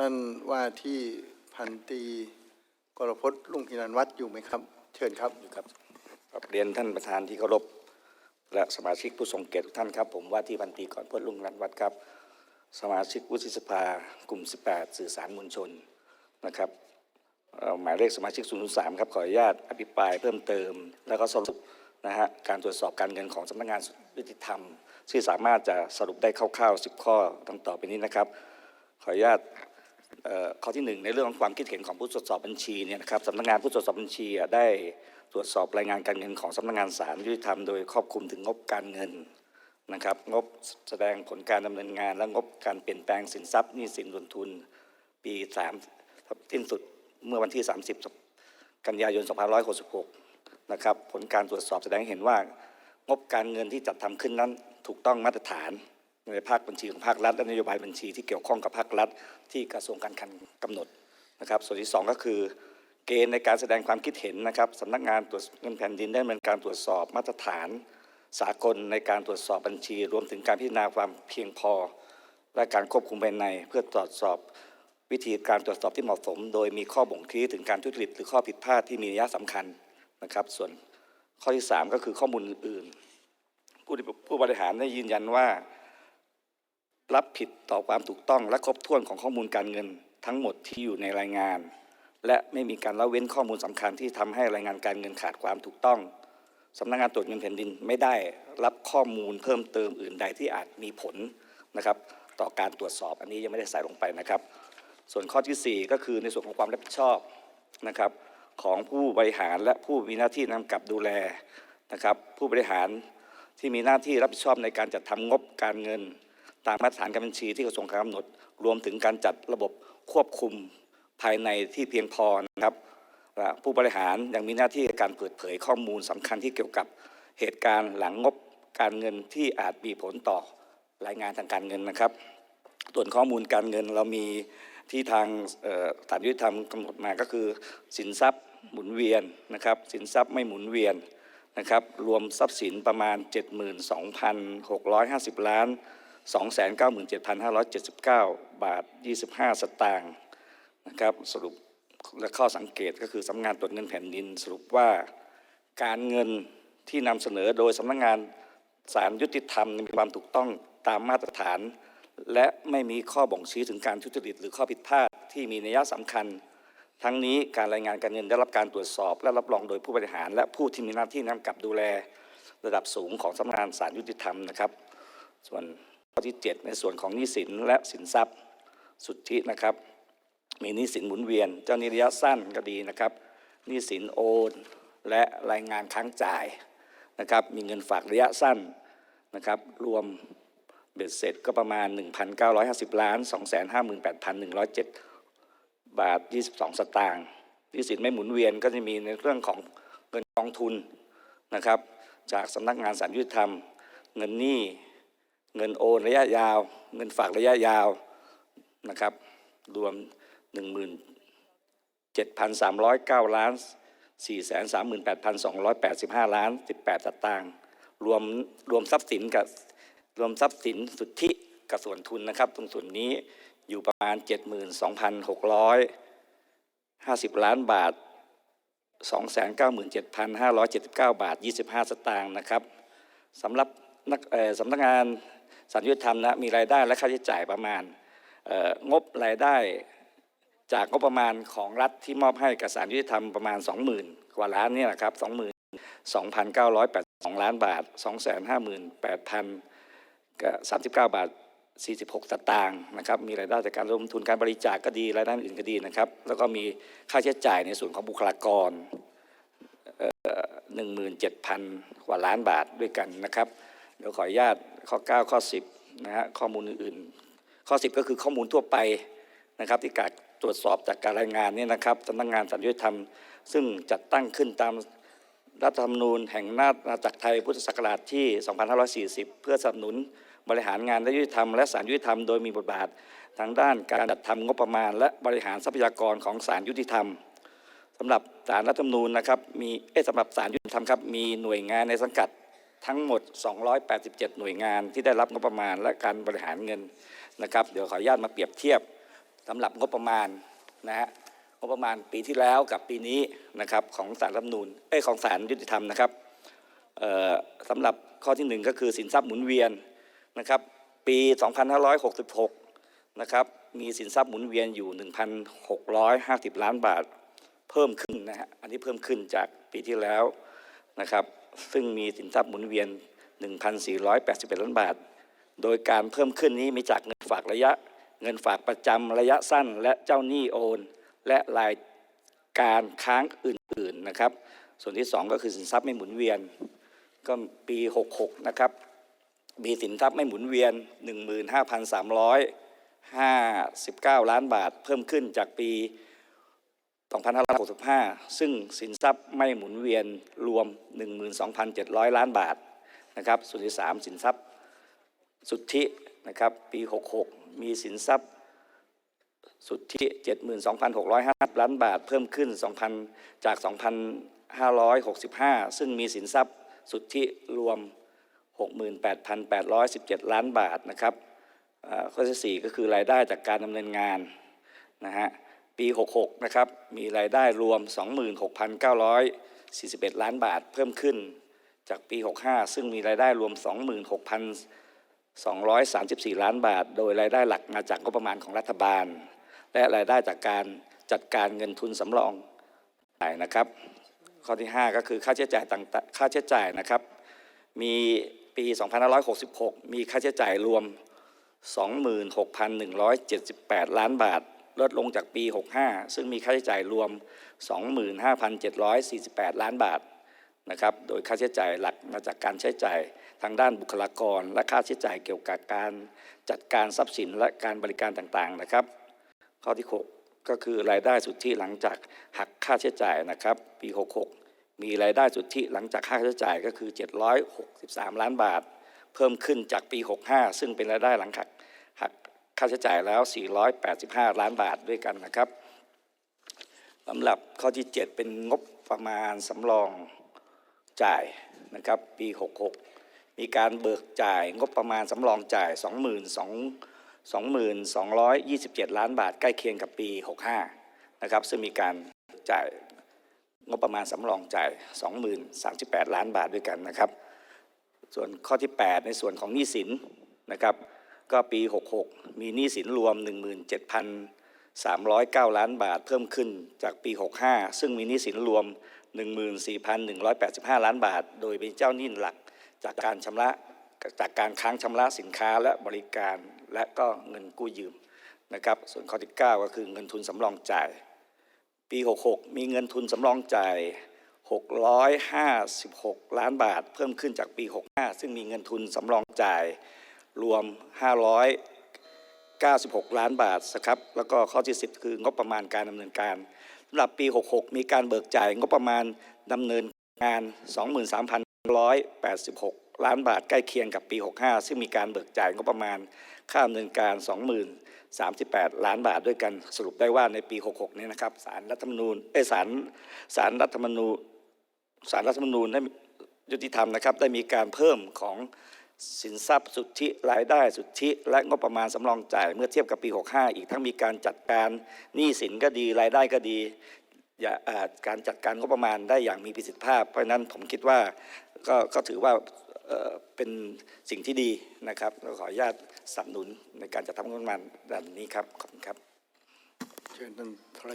ท่านว่าที่พันตีกรพจน์ลุงพินันวัฒน์อยู่ไหมครับ เชิญครับครับครับเรียนท่านประธานที่เคารพและสมาชิกผู้ทรงเกียรติทุกท่านครับผมว่าที่พันตีก่อนพจน์ลุงรันวัดครับ สมาชิกวุฒิสภากลุ่ม 18 สื่อสารมวลชนนะครับหมายเลขสมาชิก 003 ครับขออนุญาตอภิปรายเพิ่มเติม แล้วก็สรุปนะฮะการตรวจสอบการเงินของสำนักงานยุติธรรม ที่สามารถจะสรุปได้คร่าวๆ 10 ข้อดังต่อไปนี้นะครับ ขออนุญาต ข้อที่หนึ่งในเรื่องของความคิดเห็นของผู้ตรวจสอบบัญชีเนี่ยนะครับสำนักงานผู้ตรวจสอบบัญชีได้ตรวจสอบรายงานการเงินของสำนักงานศาลยุติธรรมโดยครอบคลุมถึงงบการเงินนะครับงบแสดงผลการดำเนินงาน และงบการเปลี่ยนแปลงสินทรัพย์หนี้สินลงทุนปี3สิ้นสุดเมื่อวันที่ 30 กันยายน 2566 นะครับผลการตรวจสอบแสดงเห็นว่างบการเงินที่จัดทำขึ้นนั้นถูกต้องมาตรฐาน ในภาคบัญชีของภาครัฐและนโยบายบัญชีที่เกี่ยวข้องกับภาครัฐ ที่กระทรวงการคลังกำหนดนะครับ ส่วนที่สองก็คือ เกณฑ์ในการแสดงความคิดเห็นนะครับสำนักงานตรวจเงินแผ่นดินได้ดำเนินการตรวจสอบมาตรฐาน สากลในการตรวจสอบบัญชี รวมถึงการพิจารณาความเพียงพอ และการควบคุมภายในเพื่อตรวจสอบวิธีการตรวจสอบที่เหมาะสม โดยมีข้อบ่งชี้ถึงการทุจริตหรือข้อผิดพลาดที่มีนัยสำคัญนะครับ ส่วนข้อที่สามก็คือข้อมูลอื่น ผู้ผู้บริหารได้ยืนยันว่า รับผิดต่อความถูกต้องและครบถ้วนของข้อมูลการเงิน ทั้งหมดที่อยู่ในรายงาน และไม่มีการละเว้นข้อมูลสำคัญที่ทำให้รายงานการเงินขาดความถูกต้องสำนักงานตรวจเงินแผ่นดินไม่ได้รับข้อมูลเพิ่มเติมอื่นใดที่อาจมีผลนะครับต่อการตรวจสอบอันนี้ยังไม่ได้ใส่ลงไปนะครับ ส่วนข้อที่ 4 ก็คือในส่วนของความรับผิดชอบนะครับของผู้บริหารและผู้มีหน้าที่นำกับดูแลนะครับผู้บริหารที่มีหน้าที่รับผิดชอบในการจัดทำงบการเงิน ตามมาตรฐานการบัญชีที่กระทรวงการกำหนด รวมถึงการจัดระบบควบคุมภายในที่เพียงพอนะครับผู้บริหารยังมีหน้าที่การเปิดเผยข้อมูลสำคัญที่เกี่ยวกับเหตุการณ์หลังงบการเงินที่อาจมีผลต่อรายงานทางการเงินนะครับ ส่วนข้อมูลการเงินเรามีที่ทางเอ่อศาลยุติธรรมกำหนดมาก็คือ สินทรัพย์หมุนเวียนนะครับสินทรัพย์ไม่หมุนเวียนนะครับรวมทรัพย์สินประมาณ 72,650 ล้าน 297,579 บาท 25 สตางค์นะครับสรุปและข้อสังเกตก็คือสำนักงานตรวจเงินแผ่นดิน สรุปว่าการเงินที่นำเสนอโดยสำนักงานศาลยุติธรรมมีความถูกต้องตามมาตรฐาน และไม่มีข้อบ่งชี้ถึงการทุจริตหรือข้อผิดพลาดที่มีนัยสำคัญ ทั้งนี้การรายงานการเงินได้รับการตรวจสอบ และรับรองโดยผู้บริหาร และผู้ที่มีหน้าที่นำกับดูแล ระดับสูงของสำนักงานศาลยุติธรรมนะครับ ส่วน ข้อที่ 7 ในส่วนของหนี้สินและสินทรัพย์สุทธินะครับ มีหนี้สินหมุนเวียน เจ้าหนี้ระยะสั้นก็ดีนะครับหนี้สินโอน และรายงานค้างจ่ายนะครับ มีเงินฝากระยะสั้นนะครับรวมเบ็ดเสร็จก็ประมาณ 1,950 ล้าน 258,107 บาท 22 สตางค์หนี้สินไม่หมุนเวียนก็จะมีในเรื่องของเงินกองทุนนะครับ จากสำนักงานสารยุติธรรม เงินหนี้ เงินโอนระยะยาว เงินฝากระยะยาวนะครับ รวม 17,309 ล้าน 438,285 ล้าน 18 สตางค์รวมรวมทรัพย์สินกับรวมทรัพย์สินสุทธิกับส่วนทุนนะครับ ตรงส่วนนี้อยู่ประมาณ 72,650 ล้านบาท 297,579 บาท 25 สตางค์นะครับสำหรับนักสำนักงาน สารยุธรรมนะมีรายได้และค่าใช้จ่ายประมาณงบรายได้จากงบประมาณของรัฐที่มอบให้กับสารยุติธรรมประมาณ 20,000 กว่าล้านนี่ยนะครับ 22,982 ล้านบาท 258,000กับ39 บาท 46 สตางค์นะครับมีรายได้จากการลงทุนการบริจาคก็ดีรายได้อื่นก็ดีนะครับแล้วก็มีค่าใช้จ่ายในส่วนของบุคลากร 17,000 กว่าล้านบาทด้วยกันนะครับเดี๋ยวขออนุญาต ข้อ 9 ข้อ 10นะฮะข้อมูลอื่นๆ ข้อ 10 ก็คือข้อมูลทั่วไปนะครับที่การตรวจสอบจากการรายงานเนี่ยนะครับสำนักงานสัญยุติธรรม ซึ่งจัดตั้งขึ้นตามรัฐธรรมนูญแห่งราชอาณาจักรไทยพุทธศักราชที่ 2540 เพื่อสนับสนุนบริหารงานและยุติธรรมและสารยุติธรรมโดยมีบทบาท ทางด้านการจัดทำงบประมาณ และบริหารทรัพยากรของศาลยุติธรรมสำหรับศาลรัฐธรรมนูญนะครับมีเอสำหรับศาลยุติธรรมครับมีหน่วยงานในสังกัด ทั้งหมด 287 หน่วยงานที่ได้รับงบประมาณและการบริหารเงินนะครับ เดี๋ยวขออนุญาตมาเปรียบเทียบสำหรับงบประมาณนะฮะงบประมาณปีที่แล้วกับปีนี้นะครับของสารรัฐนูญเอ้ของศาลยุติธรรมนะครับสำหรับข้อที่หนึ่งก็คือสินทรัพย์หมุนเวียนนะครับ ปี 2566 นะครับมีสินทรัพย์หมุนเวียนอยู่ 1,650 ล้านบาท เพิ่มขึ้นนะฮะอันนี้เพิ่มขึ้นจากปีที่แล้วนะครับ ซึ่งมีสินทรัพย์หมุนเวียน 1,481 ล้านบาท โดยการเพิ่มขึ้นนี้มีจากเงินฝากระยะ เงินฝากประจำระยะสั้น และเจ้าหนี้โอน และรายการค้างอื่นๆนะครับ ส่วนที่สองก็คือสินทรัพย์ไม่หมุนเวียน ก็ปี 66 นะครับ มีสินทรัพย์ไม่หมุนเวียน 15,359 ล้านบาท เพิ่มขึ้นจากปี 2565 ซึ่งสินทรัพย์ไม่หมุนเวียนรวม 12,700 ล้านบาทนะครับส่วนที่ 3 สินทรัพย์สุทธินะครับปี 66 มีสินทรัพย์สุทธิ 72,650 ล้านบาท เพิ่มขึ้น 2,000 จาก 2,565 ซึ่งมีสินทรัพย์สุทธิรวม 68,817 ล้านบาทนะครับข้อที่4ก็คือรายได้จากการดำเนินงานนะฮะ ปี 66 นะครับ มีรายได้รวม 26,941 ล้านบาทเพิ่มขึ้นจากปี 65 ซึ่งมีรายได้รวม 26,234 ล้านบาท โดยรายได้หลักมาจากงบประมาณของรัฐบาล และรายได้จากการจัดการเงินทุนสำรองจ่ายนะครับ ข้อที่ 5 ก็คือค่าใช้จ่ายต่างๆค่าใช้จ่ายนะครับ มีปี 2566 มีค่าใช้จ่ายรวม 26,178 ล้านบาท ลดลงจากปี 65 ซึ่งมีค่าใช้จ่ายรวม 25,748 ล้านบาทนะครับ โดยค่าใช้จ่ายหลักมาจากการใช้จ่ายทางด้านบุคลากร และค่าใช้จ่ายเกี่ยวกับการจัดการทรัพย์สินและการบริการต่างๆนะครับ ข้อที่ 6 ก็คือรายได้สุทธิหลังจากหักค่าใช้จ่ายนะครับปี 66 มีรายได้สุทธิหลังจากค่าใช้จ่ายก็คือ 763 ล้านบาท เพิ่มขึ้นจากปี 65 ซึ่งเป็นรายได้หลังหักหัก ค่าใช้จ่ายแล้ว 485 ล้านบาทด้วยกันนะครับสำหรับข้อที่ 7 เป็นงบประมาณสำรองจ่ายนะครับปี 66 มีการเบิกจ่ายงบประมาณสำรองจ่าย 22,227 ล้านบาท ใกล้เคียงกับปี 65 นะครับ ซึ่งมีการจ่ายงบประมาณสำรองจ่าย 20,038 ล้านบาทด้วยกันนะครับ ส่วนข้อที่ 8 ในส่วนของหนี้สินนะครับ ก็ปี 66 มีหนี้สินรวม 17,309 ล้านบาทเพิ่มขึ้นจากปี 65 ซึ่งมีหนี้สินรวม 14,185 ล้านบาท โดยเป็นเจ้าหนี้หลักจากการชำระจากการค้างชำระสินค้าและบริการและก็เงินกู้ยืมนะครับส่วนข้อที่ 9 ก็คือเงินทุนสำรองจ่าย ปี 66 มีเงินทุนสำรองจ่าย 656 ล้านบาท เพิ่มขึ้นจากปี 65 ซึ่งมีเงินทุนสำรองจ่าย รวม 596 ล้านบาทนะครับแล้วก็ข้อที่ 10 คืองบประมาณการดำเนินการสำหรับปี 66 มีการเบิกจ่ายงบประมาณดำเนินงาน 23,186 ล้านบาทใกล้เคียงกับปี 65 ซึ่งมีการเบิกจ่ายงบประมาณค่าดำเนินการ 20,038 ล้านบาทด้วยกันสรุปได้ว่าในปี 66 นี้นะครับสารรัฐธรรมนูญเอสารสารรัฐธรรมนูญสารรัฐธรรมนูญได้ยุติธรรมนะครับได้มีการเพิ่มของ สินทรัพย์สุทธิรายได้สุทธิ และงบประมาณสำรองจ่ายเมื่อเทียบกับปี 65 อีกทั้งมีการจัดการหนี้สินก็ดีรายได้ก็ดีการจัดการงบประมาณได้อย่างมีประสิทธิภาพ เพราะฉะนั้นผมคิดว่าก็ก็ถือว่าเอ่อเป็นสิ่งที่ดีนะครับเราขออนุญาตสนับสนุนในการจัดทำงบประมาณด้านนี้ครับขอบคุณครับเชิญท่าน